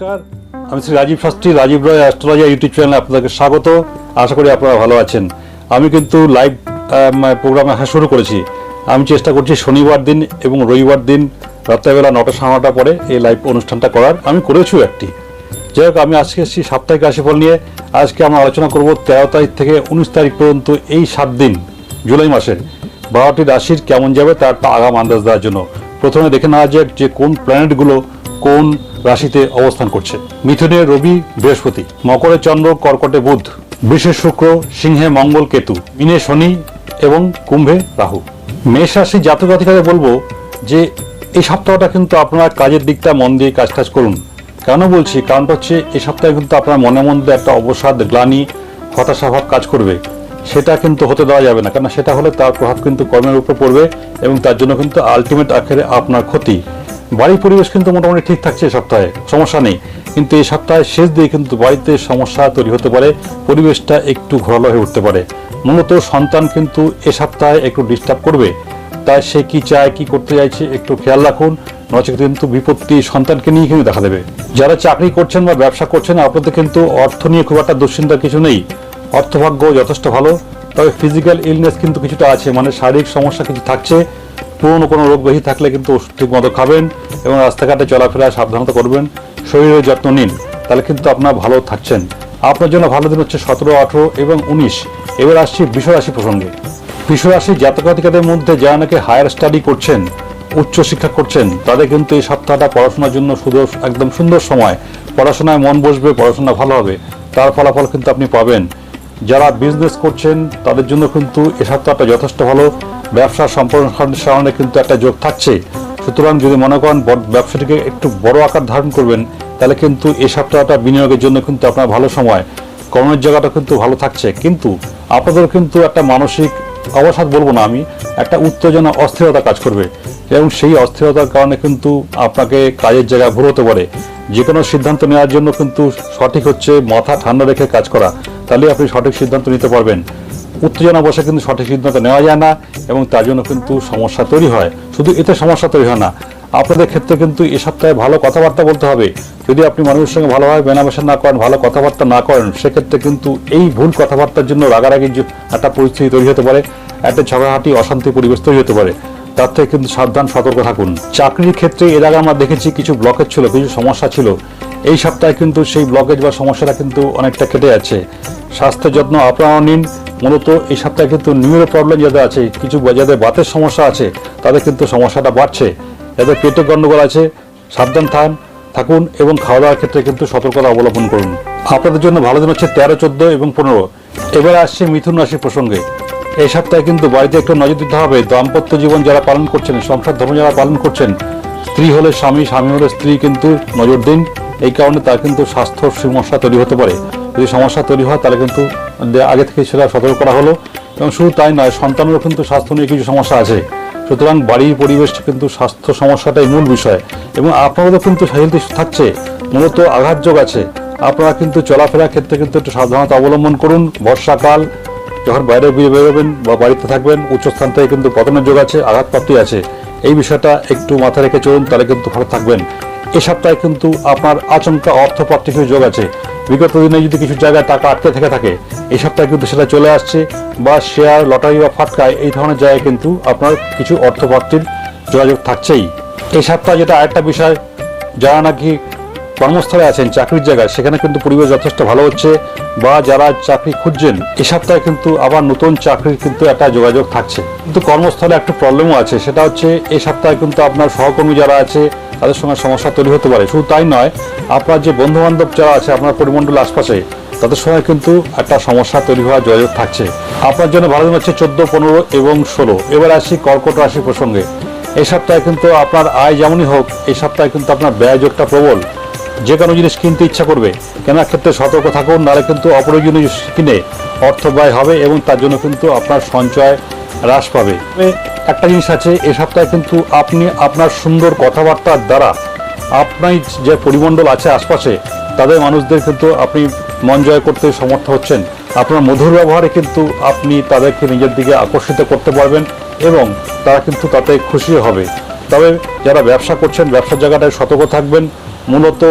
নমস্কার। আমি Shri Rajib Shastri, Rajib Roy astrology YouTube চ্যানেলে আপনাদেরকে স্বাগত। আশা করি আপনারা ভালো আছেন। আমি কিন্তু লাইভ প্রোগ্রাম আসা শুরু করেছি। আমি চেষ্টা করছি শনিবার দিন এবং রবিবার দিন রাত্রেবেলা নটা সাড়ে নটা পরে এই লাইভ অনুষ্ঠানটা করার। আমি করেছিও একটি। যাই হোক, আমি আজকে এসেছি সাপ্তাহিক রাশিফল নিয়ে। আজকে আমরা আলোচনা করব তেরো তারিখ থেকে উনিশ তারিখ পর্যন্ত এই সাত দিন, জুলাই মাসের বারোটি রাশির কেমন যাবে তার আগাম আন্দাজ দেওয়ার জন্য। প্রথমে দেখে নেওয়া যাক যে কোন প্ল্যানেটগুলো কোন রাশিতে অবস্থান করছে? মিথুনে রবি, বৃহস্পতি। মকরে চন্দ্র, কর্কটে বুধ। বৃষে শুক্র, সিংহে মঙ্গল কেতু। মিনে শনি এবং কুম্ভে রাহু। মেষ রাশি জাতক জাতিকাদের বলব যে, এই সপ্তাহটা কিন্তু আপনারা কাজের দিকটা মন দিয়ে কাজ টাজ করুন। কেন বলছি? কারণটা হচ্ছে এই সপ্তাহে কিন্তু আপনার মনে মধ্যে একটা অবসাদ, গ্লানি হতাশাভাব কাজ করবে। সেটা কিন্তু হতে দেওয়া যাবে না। কারণ সেটা হলে তার প্রভাব কিন্তু কর্মের উপর পড়বে এবং তার জন্য কিন্তু আলটিমেট আখেরে আপনার ক্ষতি। বাড়ির পরিবেশ কিন্তু মোটামুটি ঠিক থাকছে এই সপ্তাহে, সমস্যা নেই। কিন্তু এই সপ্তাহের শেষ দিয়ে কিন্তু বাড়িতে সমস্যা তৈরি হতে পারে, পরিবেশটা একটু ঘোরালো হয়ে উঠতে পারে। মূলত সন্তান কিন্তু এ সপ্তাহে একটু ডিস্টার্ব করবে, তাই সে কি চায়, কি করতে চাইছে একটু খেয়াল রাখুন, নচেত কিন্তু বিপত্তি সন্তানকে নিয়ে কিন্তু দেখা দেবে। যারা চাকরি করছেন বা ব্যবসা করছেন, আপনাদের কিন্তু অর্থ নিয়ে খুব একটা দুশ্চিন্তার কিছু নেই। অর্থভাগ্য যথেষ্ট ভালো, তবে ফিজিক্যাল ইলনেস কিন্তু কিছুটা আছে মানে শারীরিক সমস্যা কিছু থাকছে। পুরনো কোনো রোগ ব্যাধি থাকলে কিন্তু ঠিক মতো খাবেন এবং রাস্তাঘাটে চলাফেরা সাবধানতা করবেন। শরীরের যত্ন নিন, তাহলে কিন্তু আপনার ভালো থাকছেন। আপনার জন্য ভালো দিন হচ্ছে সতেরো, আঠেরো এবং উনিশ। এবার আসছি বিশ্বরাশি প্রসঙ্গে। বিশ্বরাশি জাতকাতিকাদের মধ্যে যারা নাকি হায়ার স্টাডি করছেন, উচ্চ শিক্ষা করছেন, তাদের কিন্তু এই সপ্তাহটা পড়াশোনার জন্য শুধু একদম সুন্দর সময়। পড়াশোনায় মন বসবে, পড়াশোনা ভালো হবে। তার ফলাফল কিন্তু আপনি পাবেন। যারা বিজনেস করছেন, তাদের জন্য কিন্তু এ সপ্তাহটা যথেষ্ট ভালো। ব্যবসার সম্প্রসারণে কিন্তু একটা যোগ থাকছে। সুতরাং যদি মনে করেন ব্যবসাটিকে একটু বড় আকার ধারণ করবেন, তাহলে কিন্তু এই সপ্তাহটা বিনিয়োগের জন্য কিন্তু আপনার ভালো সময়। কর্মের জায়গাটা কিন্তু ভালো থাকছে। কিন্তু আপনাদের কিন্তু একটা মানসিক অবসাদ বলব না আমি, একটা উত্তেজনা, অস্থিরতা কাজ করবে। এবং সেই অস্থিরতার কারণে কিন্তু আপনাকে কাজের জায়গায় ভুল হতে পারে। যে কোনো সিদ্ধান্ত নেওয়ার জন্য কিন্তু সঠিক হচ্ছে মাথা ঠান্ডা রেখে কাজ করা। তাহলে আপনি সঠিক সিদ্ধান্ত নিতে পারবেন। উত্তেজনা বসে কিন্তু সঠিক সিদ্ধান্ত নেওয়া যায় না এবং তার জন্য কিন্তু সমস্যা তৈরি হয়। শুধু এতে সমস্যা তৈরি হয় না, আপনাদের ক্ষেত্রে কিন্তু এ সপ্তাহে ভালো কথাবার্তা বলতে হবে। যদি আপনি মানুষের সঙ্গে ভালোভাবে মেলামেশা না করেন, ভালো কথাবার্তা না করেন, সেক্ষেত্রে কিন্তু এই ভুল কথাবার্তার জন্য রাগারাগির একটা পরিস্থিতি তৈরি হতে পারে, একটা ঝগড়াহাটি অশান্তি পরিবেশ তৈরি হতে পারে, তার থেকে কিন্তু সাবধান, সতর্ক থাকুন। চাকরির ক্ষেত্রে এর আগে আমরা দেখেছি কিছু ব্লকেজ ছিল, কিছু সমস্যা ছিল। এই সপ্তাহে কিন্তু সেই ব্লকেজ বা সমস্যাটা কিন্তু অনেকটা কেটে যাচ্ছে। স্বাস্থ্য যত্ন আপনারাও নিন মূলত এই সপ্তাহে কিন্তু নিউরো প্রবলেম যাদের আছে, কিছু যাদের বাতের সমস্যা আছে, তাদের কিন্তু সমস্যাটা বাড়ছে। যাদের পেটে গন্ডগোল আছে, সাবধান থান, থাকুন এবং খাওয়া দাওয়ার ক্ষেত্রে কিন্তু সতর্কতা অবলম্বন করুন। আপনাদের জন্য ভালো দিন হচ্ছে তেরো, চোদ্দ এবং পনেরো। এবারে আসছে মিথুন রাশি প্রসঙ্গে। এই সপ্তাহে কিন্তু বাড়িতে একটু নজর দিতে হবে। দাম্পত্য জীবন যারা পালন করছেন, সংসার ধর্ম যারা পালন করছেন, স্ত্রী হলে স্বামী স্বামী হলে স্ত্রী কিন্তু নজর দিন। এই কারণে তার কিন্তু স্বাস্থ্য সমস্যা তৈরি হতে পারে। যদি সমস্যা তৈরি হয়, তাহলে কিন্তু আগে থেকে সেটা সতর্ক করা হলো। এবং শুধু তাই নয়, সন্তানেরও কিন্তু স্বাস্থ্য নিয়ে কিছু সমস্যা আছে। সুতরাং বাড়ির পরিবেশটা কিন্তু স্বাস্থ্য সমস্যাটাই মূল বিষয়। এবং আপনাদেরও কিন্তু হেলথ ইস্যু থাকছে, মূলত আঘাতযোগ আছে। আপনারা কিন্তু চলাফেরার ক্ষেত্রে কিন্তু একটু সাবধানতা অবলম্বন করুন। বর্ষাকাল, যখন বাইরে বেরিয়ে বেরোবেন বা বাড়িতে থাকবেন উচ্চস্থান থেকে কিন্তু পতনের যোগ আছে, আঘাতপ্রাপ্তি আছে। এই বিষয়টা একটু মাথায় রেখে চলুন, তাহলে কিন্তু ভালো থাকবেন। এ সপ্তাহে কিন্তু আপনার আচমকা অর্থপ্রাপ্তির কিছু যোগ আছে। বিগত দিনে যদি কিছু জায়গায় টাকা আটকে থেকে থাকে এই সপ্তাহে কিন্তু সেটা চলে আসছে বা শেয়ার, লটারি বা ফাটকায় এই ধরনের জায়গায় কিন্তু আপনার কিছু অর্থপ্রাপ্তির যোগাযোগ থাকছেই। এই সপ্তাহে যেটা আরেকটা বিষয়, যারা নাকি কর্মস্থলে আছেন, চাকরির জায়গায়, সেখানে কিন্তু পরিবেশ যথেষ্ট ভালো হচ্ছে বা যারা চাকরি খুঁজছেন, এ সপ্তাহে কিন্তু আবার নতুন চাকরির কিন্তু একটা যোগাযোগ থাকছে। কিন্তু কর্মস্থলে একটু প্রবলেমও আছে, সেটা হচ্ছে এই সপ্তাহে কিন্তু আপনার সহকর্মী যারা আছে তাদের সঙ্গে সমস্যা তৈরি হতে পারে। শুধু তাই নয়, আপনার যে বন্ধু বান্ধব যারা আছে, আপনার পরিমণ্ডল আশপাশে, তাদের সঙ্গে কিন্তু একটা সমস্যা তৈরি হওয়ার যোগাযোগ থাকছে। আপনার জন্য ভালো দিন হচ্ছে চোদ্দ, পনেরো এবং ষোলো। এবার আসি কর্কট রাশি প্রসঙ্গে। এই সপ্তাহে কিন্তু আপনার আয় যেমনই হোক, এই সপ্তাহে কিন্তু আপনার ব্যয় যোগটা প্রবল। যে কোনো জিনিস কিনতে ইচ্ছা করবে। কেনার ক্ষেত্রে সতর্ক থাকুন, নাহলে কিন্তু অপ্রয়োজনীয় কিনে অর্থ ব্যয় হবে এবং তার জন্য কিন্তু আপনার সঞ্চয় হ্রাস পাবে। একটা জিনিস আছে, এ সপ্তাহে কিন্তু আপনি আপনার সুন্দর কথাবার্তার দ্বারা আপনার যে পরিমণ্ডল আছে আশপাশে, তাদের মানুষদের কিন্তু আপনি মন জয় করতে সমর্থ হচ্ছেন। আপনার মধুর ব্যবহারে কিন্তু আপনি তাদেরকে নিজের দিকে আকর্ষিত করতে পারবেন এবং তারা কিন্তু তাতে খুশি হবে। তবে যারা ব্যবসা করছেন, ব্যবসার জায়গাটায় সতর্ক থাকবেন। মূলত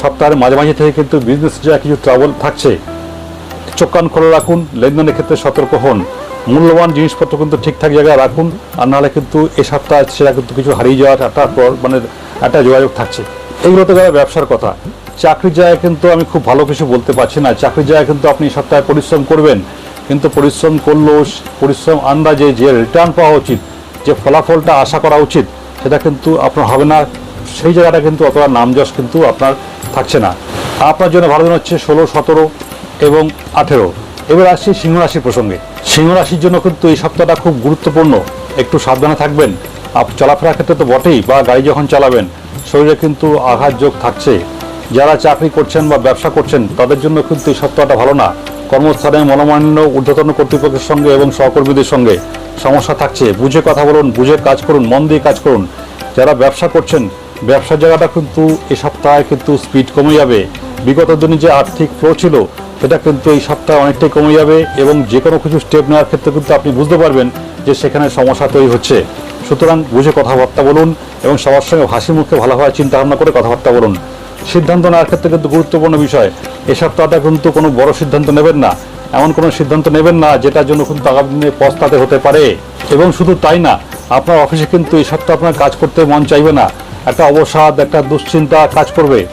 সপ্তাহের মাঝে মাঝে থেকে কিন্তু বিজনেস যা কিছু ট্রাভেল থাকছে। চোখ কান খোলা রাখুন, লেনদেনের ক্ষেত্রে সতর্ক হন। মূল্যবান জিনিসপত্র কিন্তু ঠিকঠাক জায়গায় রাখুন, আর নাহলে কিন্তু এই সপ্তাহে সেটা কিন্তু কিছু হারিয়ে যাওয়ার একটা মানে একটা যোগাযোগ থাকছে। এইগুলো তো গেলে ব্যবসার কথা। চাকরির জায়গায় কিন্তু আমি খুব ভালো কিছু বলতে পারছি না। চাকরির জায়গায় কিন্তু আপনি সপ্তাহে পরিশ্রম করবেন, কিন্তু পরিশ্রম করলেও পরিশ্রম আন্দাজে যে রিটার্ন পাওয়া উচিত, যে ফলাফলটা আশা করা উচিত, সেটা কিন্তু আপনার হবে না। সেই জায়গাটা কিন্তু অতটা নামযশ কিন্তু আপনার থাকছে না। আপনার জন্য ভালো হচ্ছে ষোলো, সতেরো এবং আঠেরো। এবার আসছি সিংহ রাশি প্রসঙ্গে। সিংহ রাশির জন্য কিন্তু এই সপ্তাহটা খুব গুরুত্বপূর্ণ। একটু সাবধানে থাকবেন। আপ চলাফেরার ক্ষেত্রে তো বটেই, বা গাড়ি যখন চালাবেন, শরীরে কিন্তু আঘাত যোগ থাকছে। যারা চাকরি করছেন বা ব্যবসা করছেন, তাদের জন্য কিন্তু এই সপ্তাহটা ভালো না। কর্মস্থানে মনোমান্য ঊর্ধ্বতন কর্তৃপক্ষের সঙ্গে এবং সহকর্মীদের সঙ্গে সমস্যা থাকছে। বুঝে কথা বলুন, বুঝে কাজ করুন, মন দিয়ে কাজ করুন। যারা ব্যবসা করছেন, ব্যবসার জায়গাটা কিন্তু এ সপ্তাহে কিন্তু স্পিড কমে যাবে। বিগত দিনে যে আর্থিক ফ্লো ছিল সেটা কিন্তু এই সপ্তাহে অনেকটাই কমে যাবে এবং যে কোনো কিছু স্টেপ নেওয়ার ক্ষেত্রে কিন্তু আপনি বুঝতে পারবেন যে সেখানে সমস্যা তৈরি হচ্ছে। সুতরাং বুঝে কথাবার্তা বলুন এবং সবার সঙ্গে হাসি মুখে ভালোভাবে চিন্তা ভাবনা করে কথাবার্তা বলুন। সিদ্ধান্ত নেওয়ার ক্ষেত্রে কিন্তু গুরুত্বপূর্ণ বিষয়। এই সপ্তাহটা কিন্তু কোনো বড় সিদ্ধান্ত নেবেন না। এমন কোনো সিদ্ধান্ত নেবেন না যেটার জন্য কিন্তু আগামী দিনে পস্তাতে হতে পারে। এবং শুধু তাই না, আপনার অফিসে কিন্তু এই সপ্তাহে আপনার কাজ করতে মন চাইবে না। একটা অবসাদ, একটা দুশ্চিন্তা কাজ করবে।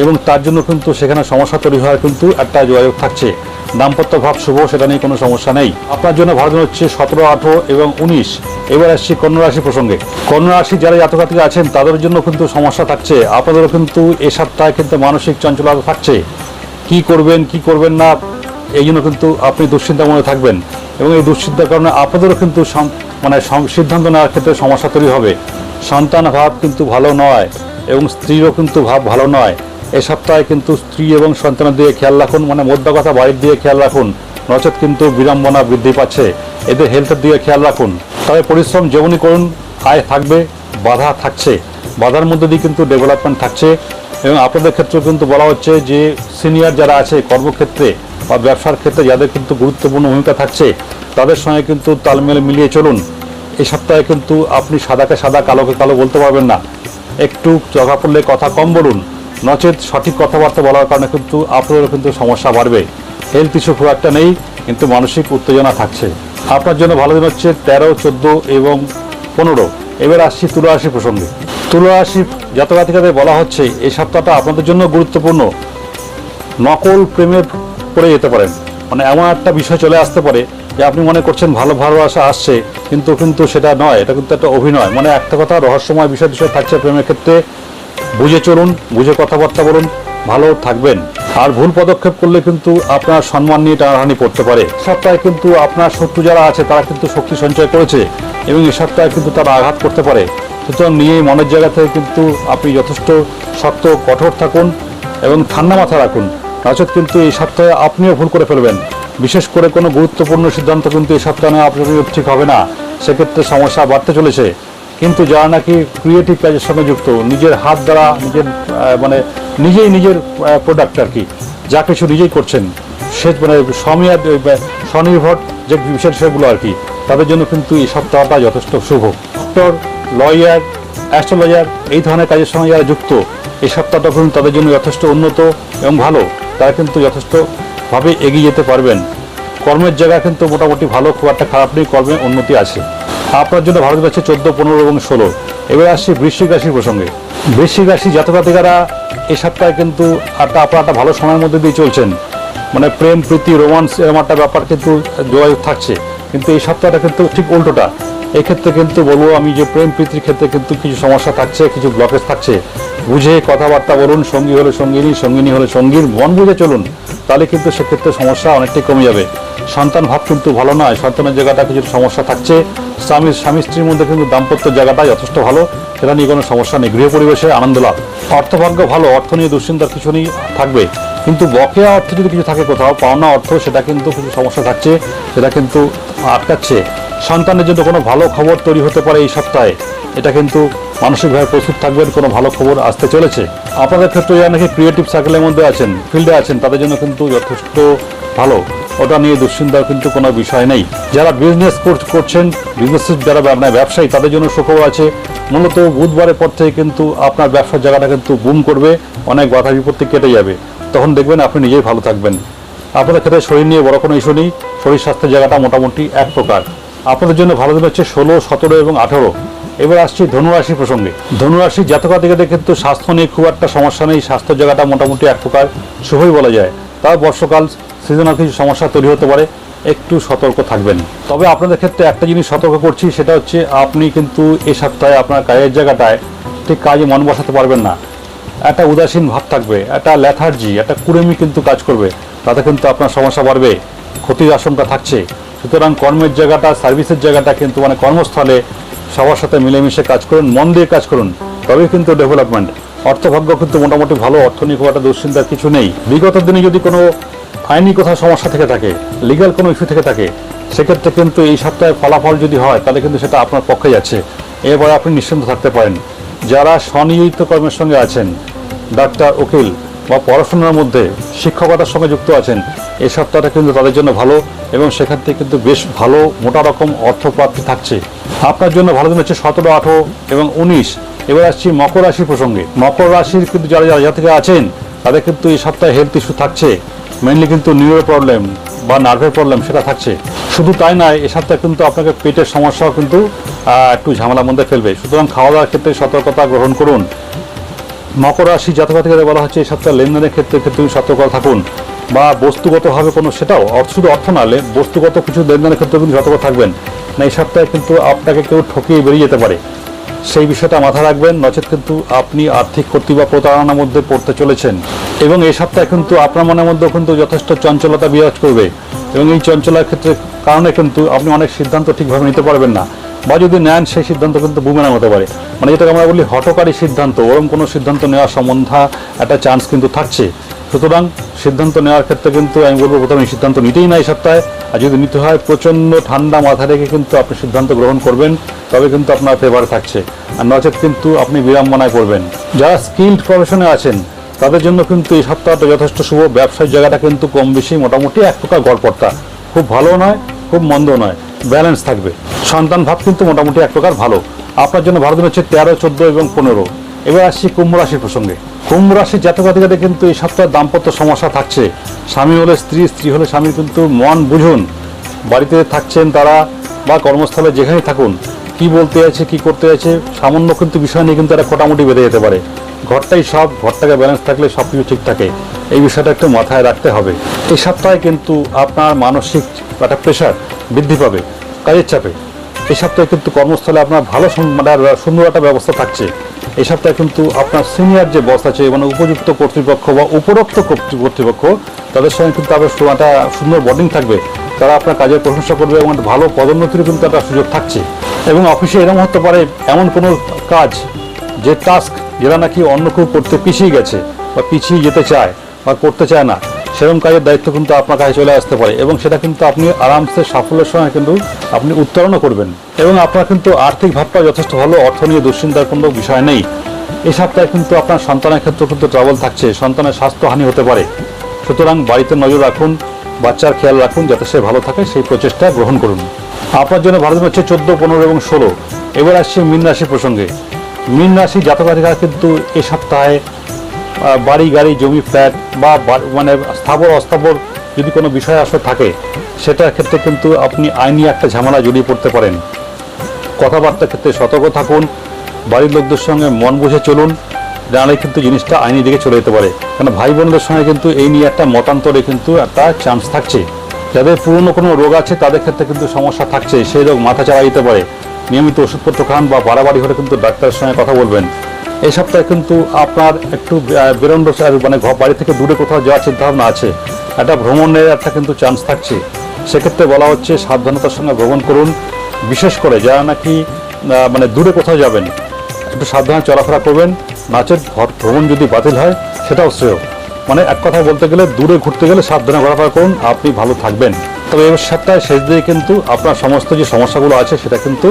এবং তার জন্য কিন্তু সেখানে সমস্যা তৈরি হওয়ার কিন্তু একটা যোগাযোগ থাকছে। দাম্পত্য ভাব শুভ, সেটা নিয়ে কোনো সমস্যা নেই। আপনার জন্য ভালো হচ্ছে সতেরো, আঠেরো এবং উনিশ। এবার আসছি কন্যা রাশি প্রসঙ্গে। কন্যা রাশি যারা জাতকাতিক আছেন, তাদের জন্য কিন্তু সমস্যা থাকছে। আপনাদেরও কিন্তু এ সপ্তাহে কিন্তু মানসিক চঞ্চলতা থাকছে। কি করবেন কি করবেন না, এই জন্য কিন্তু আপনি দুশ্চিন্তার মধ্যে থাকবেন। এবং এই দুশ্চিন্তার কারণে আপনাদেরও কিন্তু মানে সিদ্ধান্ত নেওয়ার ক্ষেত্রে সমস্যা তৈরি হবে। সন্তান ভাব কিন্তু ভালো নয় এবং স্ত্রীরও কিন্তু ভাব ভালো নয়। এ সপ্তাহে কিন্তু স্ত্রী এবং সন্তানের দিকে খেয়াল রাখুন মানে মধ্য কথা বাড়ির দিকে খেয়াল রাখুন। নচেত কিন্তু বিড়ম্বনা বৃদ্ধি পাচ্ছে। এদের হেলথের দিকে খেয়াল রাখুন। তবে পরিশ্রম যেমনই করুন আয় থাকবে, বাধা থাকছে। বাধার মধ্যে দিয়ে কিন্তু ডেভেলপমেন্ট থাকছে। এবং আপনাদের ক্ষেত্রেও কিন্তু বলা হচ্ছে যে সিনিয়র যারা আছে কর্মক্ষেত্রে বা ব্যবসার ক্ষেত্রে, যাদের কিন্তু গুরুত্বপূর্ণ ভূমিকা থাকছে, তাদের সঙ্গে কিন্তু তালমেল মিলিয়ে চলুন। এই সপ্তাহে কিন্তু আপনি সাদাকে সাদা, কালোকে কালো বলতে পারবেন না। একটু জগা পড়লে কথা কম বলুন। নচেত সঠিক কথাবার্তা বলার কারণে কিন্তু আপনাদেরও কিন্তু সমস্যা বাড়বে। হেলথ ইস্যু খুব একটা নেই, কিন্তু মানসিক উত্তেজনা থাকছে। আপনার জন্য ভালো দিন হচ্ছে তেরো, চোদ্দ এবং পনেরো। এবার আসছি তুলা প্রসঙ্গে। তুলা রাশি জাতকাতিকাদের বলা হচ্ছে, এই সপ্তাহটা আপনাদের জন্য গুরুত্বপূর্ণ। নকল প্রেমে পড়ে যেতে পারেন। মানে এমন একটা বিষয় চলে আসতে পারে যে আপনি মনে করছেন ভালো ভালোবাসা আসছে, কিন্তু কিন্তু সেটা নয়, এটা কিন্তু একটা অভিনয়। মানে একটা কথা রহস্যময় বিষয় বিষয় থাকছে প্রেমের ক্ষেত্রে। বুঝে চলুন, বুঝে কথাবার্তা বলুন, ভালো থাকবেন। আর ভুল পদক্ষেপ করলে কিন্তু আপনার সম্মান নিয়ে টানাহানি পড়তে পারে। সপ্তাহে কিন্তু আপনার শত্রু যারা আছে, তারা কিন্তু শক্তি সঞ্চয় করেছে এবং এই সপ্তাহে কিন্তু তারা আঘাত করতে পারে। সুতরাং নিয়ে মনের জায়গা থেকে কিন্তু আপনি যথেষ্ট শক্ত, কঠোর থাকুন এবং ঠান্ডা মাথা রাখুন। নচেত কিন্তু এই সপ্তাহে আপনিও ভুল করে ফেলবেন। বিশেষ করে কোনো গুরুত্বপূর্ণ সিদ্ধান্ত কিন্তু এই সপ্তাহে আপনার ঠিক হবে না। সেক্ষেত্রে সমস্যা বাড়তে চলেছে। কিন্তু যারা নাকি ক্রিয়েটিভ কাজের সঙ্গে যুক্ত, নিজের হাত দ্বারা নিজের মানে নিজেই নিজের প্রোডাক্ট আর কি, যা কিছু নিজেই করছেন, সে মানে স্বমেয়াদ স্বনির্ভর যে বিষয় বিষয়গুলো আর কি, তাদের জন্য কিন্তু এই সপ্তাহটা যথেষ্ট শুভ। ডক্টর লয়ার অ্যাস্ট্রোলজার এই ধরনের কাজের সঙ্গে যারা যুক্ত, এই সপ্তাহটা কিন্তু তাদের জন্য যথেষ্ট উন্নত এবং ভালো। তারা কিন্তু যথেষ্টভাবে এগিয়ে যেতে পারবেন। কর্মের জায়গা কিন্তু মোটামুটি ভালো, খুব একটা খারাপ নেই, কর্মে উন্নতি আছে। আপনার জন্য ভারত আছে চোদ্দ, পনেরো এবং ষোলো। এবার আসছি বৃশ্চিক রাশির প্রসঙ্গে। বৃশ্চিক রাশি জাতকাতিকারা এ সপ্তাহে কিন্তু একটা আপনার একটা ভালো সময়ের মধ্যে দিয়ে চলছেন। মানে প্রেম, প্রীতি, রোমান্স এরকম একটা ব্যাপার কিন্তু যোগাযোগ থাকছে। কিন্তু এই সপ্তাহটা কিন্তু ঠিক উল্টোটা। এক্ষেত্রে কিন্তু বলব আমি যে প্রেম, প্রীতির ক্ষেত্রে কিন্তু কিছু সমস্যা থাকছে, কিছু ব্লকেজ থাকছে। বুঝে কথাবার্তা বলুন, সঙ্গী হলে সঙ্গিনী সঙ্গিনী হলে সঙ্গীর মন বুঝে চলুন। তাহলে কিন্তু সেক্ষেত্রে সমস্যা অনেকটাই কমে যাবে। সন্তান ভাব কিন্তু ভালো নয়। সন্তানের জায়গাটা কিছু সমস্যা থাকছে। স্বামী স্বামী স্ত্রীর মধ্যে কিন্তু দাম্পত্য জায়গাটা যথেষ্ট ভালো। সেটা নিয়ে কোনো সমস্যা নেই। গৃহ পরিবেশে আনন্দ লাভ। অর্থভাগ্য ভালো। অর্থ নিয়ে দুশ্চিন্তার কিছু নেই, থাকবে। কিন্তু বকেয়া অর্থ যদি কিছু থাকে কোথাও, পাওনা অর্থ, সেটা কিন্তু কিছু সমস্যা থাকছে। সেটা কিন্তু আটকাচ্ছে। সন্তানের জন্য কোনো ভালো খবর তৈরি হতে পারে এই সপ্তাহে। এটা কিন্তু মানসিকভাবে প্রস্তুত থাকবেন, কোনো ভালো খবর আসতে চলেছে। আপনাদের ক্ষেত্রে যারা নাকি ক্রিয়েটিভ সার্কেলের মধ্যে আছেন ফিল্ডে আছেন, তাদের জন্য কিন্তু যথেষ্ট ভালো। ওটা নিয়ে দুশ্চিন্তার কিন্তু কোনো বিষয় নেই। যারা বিজনেস করছেন বিজনেস যারা আপনার ব্যবসায়ী, তাদের জন্য সুখবর আছে। মূলত বুধবারের পর থেকে কিন্তু আপনার ব্যবসার জায়গাটা কিন্তু বুম করবে, অনেক বাধা বিপত্তি কেটে যাবে। তখন দেখবেন আপনি নিজেই ভালো থাকবেন। আপনাদের ক্ষেত্রে শরীর নিয়ে বড় কোনো ইস্যু নেই। শরীর স্বাস্থ্যের জায়গাটা মোটামুটি এক প্রকার। আপনাদের জন্য ভালো দিন হচ্ছে ষোলো, সতেরো এবং আঠেরো। এবার আসছি ধনুরাশি প্রসঙ্গে। ধনুরাশি জাতকাদিকে কিন্তু স্বাস্থ্য নিয়ে খুব একটা সমস্যা নেই স্বাস্থ্যের জায়গাটা মোটামুটি এক প্রকার শুভই বলা যায়। তাও বর্ষকাল সিজনাল কিছু সমস্যা তৈরি হতে পারে, একটু সতর্ক থাকবেন। তবে আপনাদের ক্ষেত্রে একটা জিনিস সতর্ক করছি, সেটা হচ্ছে আপনি কিন্তু এ সপ্তাহে আপনার কাজের জায়গাটায় ঠিক কাজে মন বসাতে পারবেন না। একটা উদাসীন ভাব থাকবে, একটা ল্যাথার্জি একটা কুড়েমি কিন্তু কাজ করবে। তাতে কিন্তু আপনার সমস্যা বাড়বে, ক্ষতির আশঙ্কা থাকছে। সুতরাং কর্মের জায়গাটা সার্ভিসের জায়গাটা কিন্তু মানে কর্মস্থলে সবার সাথে মিলেমিশে কাজ করুন, মন দিয়ে কাজ করুন, তবেই কিন্তু ডেভেলপমেন্ট অর্থভাগ্য কিন্তু মোটামুটি ভালো অর্থ নিয়ে খুব একটা দুশ্চিন্তার কিছু নেই। বিগত দিনে যদি কোনো আইনি কোথাও সমস্যা থেকে থাকে লিগ্যাল কোনো ইস্যু থেকে থাকে, সেক্ষেত্রে কিন্তু এই সপ্তাহে ফলাফল যদি হয়, তাহলে কিন্তু সেটা আপনার পক্ষে যাচ্ছে এরপরে আপনি নিশ্চিন্ত থাকতে পারেন। যারা স্বনিয়োজিত কর্মের সঙ্গে আছেন, ডাক্তার, উকিল বা পড়াশোনার মধ্যে শিক্ষকতার সঙ্গে যুক্ত আছেন, এই সপ্তাহটা কিন্তু তাদের জন্য ভালো এবং সেখান থেকে কিন্তু বেশ ভালো মোটা রকম অর্থপ্রাপ্তি থাকছে। আপনার জন্য ভালো দিন হচ্ছে সতেরো, আঠেরো এবং উনিশ। এবার আসছি মকর রাশি প্রসঙ্গে। মকর রাশির কিন্তু যারা যারা থেকে আছেন, তাদের কিন্তু এই সপ্তাহে হেলথ ইস্যু থাকছে। মেনলি কিন্তু নিউরো প্রবলেম বা নার্ভের প্রবলেম সেটা থাকছে। শুধু তাই নয়, এ সপ্তাহে কিন্তু আপনাকে পেটের সমস্যাও কিন্তু একটু ঝামেলার মধ্যে ফেলবে। সুতরাং খাওয়া দাওয়ার ক্ষেত্রে সতর্কতা গ্রহণ করুন। মকর রাশি জাতকাতিকারে বলা হচ্ছে এই সপ্তাহে লেনদেনের ক্ষেত্রে ক্ষেত্রে সতর্ক থাকুন। বা বস্তুগতভাবে কোনো, সেটাও শুধু অর্থ না বস্তুগত কিছু লেনদেনের ক্ষেত্রে কিন্তু সতর্ক থাকবেন। না, এই সপ্তাহে কিন্তু আপনাকে কেউ ঠকিয়ে বেরিয়ে যেতে পারে। সেই বিষয়টা মাথায় রাখবেন, নচেত কিন্তু আপনি আর্থিক ক্ষতি বা প্রতারণার মধ্যে পড়তে চলেছেন। এবং এই সপ্তাহে কিন্তু আপনার মনের মধ্যেও কিন্তু যথেষ্ট চঞ্চলতা বিরাজ করবে। এবং এই চঞ্চলার ক্ষেত্রে কারণে কিন্তু আপনি অনেক সিদ্ধান্ত ঠিকভাবে নিতে পারবেন না। বা যদি নেন সেই সিদ্ধান্ত কিন্তু বুমেরাং হতে পারে। মানে যেটাকে আমরা বলি হটকারী সিদ্ধান্ত, ওরম কোনো সিদ্ধান্ত নেওয়ার সম্বন্ধা একটা চান্স কিন্তু থাকছে। সুতরাং সিদ্ধান্ত নেওয়ার ক্ষেত্রে কিন্তু আমি বলব প্রথমে সিদ্ধান্ত নিতেই না এই সপ্তাহে। আর যদি নিতে হয়, প্রচণ্ড ঠান্ডা মাথা রেখে কিন্তু আপনি সিদ্ধান্ত গ্রহণ করবেন, তবে কিন্তু আপনার ফেভারে থাকছে। আর নচেত কিন্তু আপনি বিড়ম্বনায় পড়বেন। যারা স্কিল্ড প্রফেশনে আছেন, তাদের জন্য কিন্তু এই সপ্তাহটা যথেষ্ট শুভ। ব্যবসার জায়গাটা কিন্তু কম বেশি, মোটামুটি এক প্রকার গড়পড়তা। খুব ভালো নয়, খুব মন্দ নয়। ব্যালেন্স থাকবে। সন্তান ভাব কিন্তু মোটামুটি এক প্রকার ভালো। আপনার জন্য ভালো দিন হচ্ছে তেরো, চোদ্দ এবং পনেরো। এবার আসছি কুম্ভ রাশির প্রসঙ্গে। কুম্ভ রাশির জাতকাতিকাতে কিন্তু এই সপ্তাহে দাম্পত্য সমস্যা থাকছে। স্বামী হলে স্ত্রী স্ত্রী হলে স্বামী কিন্তু মন বুঝুন। বাড়িতে থাকছেন তারা বা কর্মস্থলে যেখানেই থাকুন, কি বলতে আছে কি করতে আছে সামান্য কিন্তু বিষয় নিয়ে কিন্তু একটা মোটামুটি বেঁধে যেতে পারে। ঘরটাই সব, ঘরটাকে ব্যালেন্স থাকলে সব কিছু ঠিক থাকে। এই বিষয়টা একটু মাথায় রাখতে হবে। এই সপ্তাহে কিন্তু আপনার মানসিক একটা প্রেশার বৃদ্ধি পাবে। কাজের চাপে। এই সপ্তাহে কিন্তু কর্মস্থলে আপনার ভালো মানে সুন্দর একটা ব্যবস্থা থাকছে। এই সপ্তাহে কিন্তু আপনার সিনিয়র যে বস আছে মানে উপযুক্ত কর্তৃপক্ষ বা উপরোক্ত কর্তৃ- কর্তৃপক্ষ, তাদের সঙ্গে কিন্তু আপনার একটা সুন্দর বন্ডিং থাকবে। তারা আপনার কাজের প্রশংসা করবে এবং ভালো পদোন্নতির কিন্তু একটা সুযোগ থাকছে। এবং অফিসে এরকম হতে পারে, এমন কোনো কাজ যে টাস্ক যেটা নাকি অন্য কেউ করতে পিছিয়ে গেছে বা পিছিয়ে যেতে চায় বা করতে চায় না। সেরকম কাজের দায়িত্ব কিন্তু আপনার কাছে চলে আসতে পারে এবং সেটা কিন্তু আপনি আরামসে সাফল্যের সঙ্গে কিন্তু আপনি উত্তরণও করবেন। এবং আপনার কিন্তু আর্থিক ভাবটা যথেষ্ট ভালো, অর্থ নিয়ে দুশ্চিন্তার কোনো বিষয় নেই। এই সপ্তাহে কিন্তু আপনার সন্তানের ক্ষেত্রে কিন্তু ট্রাবল থাকছে, সন্তানের স্বাস্থ্যহানি হতে পারে। সুতরাং বাড়িতে নজর রাখুন, বাচ্চার খেয়াল রাখুন, যাতে সে ভালো থাকে, সেই প্রচেষ্টা গ্রহণ করুন। আপনার জন্য দিন হচ্ছে চোদ্দ, পনেরো এবং ষোলো। এবার আসছে মীন রাশি প্রসঙ্গে। মীন রাশি জাতকাধিকার কিন্তু এই সপ্তাহে বাড়ি, গাড়ি, জমি ফ্ল্যাট বা মানে স্থাবর, অস্থাবর যদি কোনো বিষয় আসলে থাকে, সেটার ক্ষেত্রে কিন্তু আপনি আইনি একটা ঝামেলা জড়িয়ে পড়তে পারেন। কথাবার্তার ক্ষেত্রে সতর্ক থাকুন, বাড়ির লোকদের সঙ্গে মন বুঝে চলুন, নাহলে কিন্তু জিনিসটা আইনি দিকে চলে যেতে পারে। কারণ ভাই বোনদের সঙ্গে কিন্তু এই নিয়ে একটা মতান্তরে কিন্তু একটা চান্স থাকছে। যাদের পুরনো কোনো রোগ আছে, তাদের ক্ষেত্রে কিন্তু সমস্যা থাকছে, সেই রোগ মাথা চাড়া দিতে পারে। নিয়মিত ওষুধপত্র খান বা বাড়াবাড়ি হলে কিন্তু ডাক্তারের সঙ্গে কথা বলবেন। এই সপ্তাহে কিন্তু আপনার একটু বেরোনো মানে বাড়ি থেকে দূরে কোথাও যাওয়ার চিন্তাভাবনা আছে। একটা ভ্রমণের একটা কিন্তু চান্স থাকছে। সেক্ষেত্রে বলা হচ্ছে সাবধানতার সঙ্গে ভ্রমণ করুন। বিশেষ করে যারা নাকি মানে দূরে কোথাও যাবেন, একটু সাবধানে চলাফেরা করবেন। নাচের ভ্রমণ যদি বাতিল হয়, সেটাও শ্রেয়। মানে এক কথা বলতে গেলে, দূরে ঘুরতে গেলে সাবধানে ঘোরাফেরা করুন, আপনি ভালো থাকবেন। তবে এবার সপ্তাহে শেষ দিয়ে কিন্তু আপনার সমস্ত যে সমস্যাগুলো আছে, সেটা কিন্তু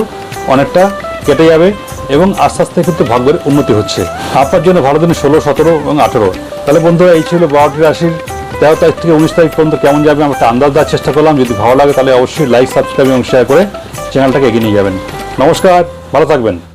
অনেকটা কেটে যাবে এবং আস্তে আস্তে কিন্তু ভাগ্যের উন্নতি হচ্ছে। আপনার জন্য ভালো দিন ষোলো, সতেরো এবং আঠেরো। তাহলে বন্ধুরা, এই ছিল বারোটি রাশির তেরো তারিখ থেকে উনিশ তারিখ পর্যন্ত কেমন যাবে, আমরা একটা আন্দাজ দেওয়ার চেষ্টা করলাম। যদি ভালো লাগে, তাহলে অবশ্যই লাইক সাবস্ক্রাইব এবং শেয়ার করে চ্যানেলটাকে এগিয়ে নিয়ে যাবেন। নমস্কার, ভালো থাকবেন।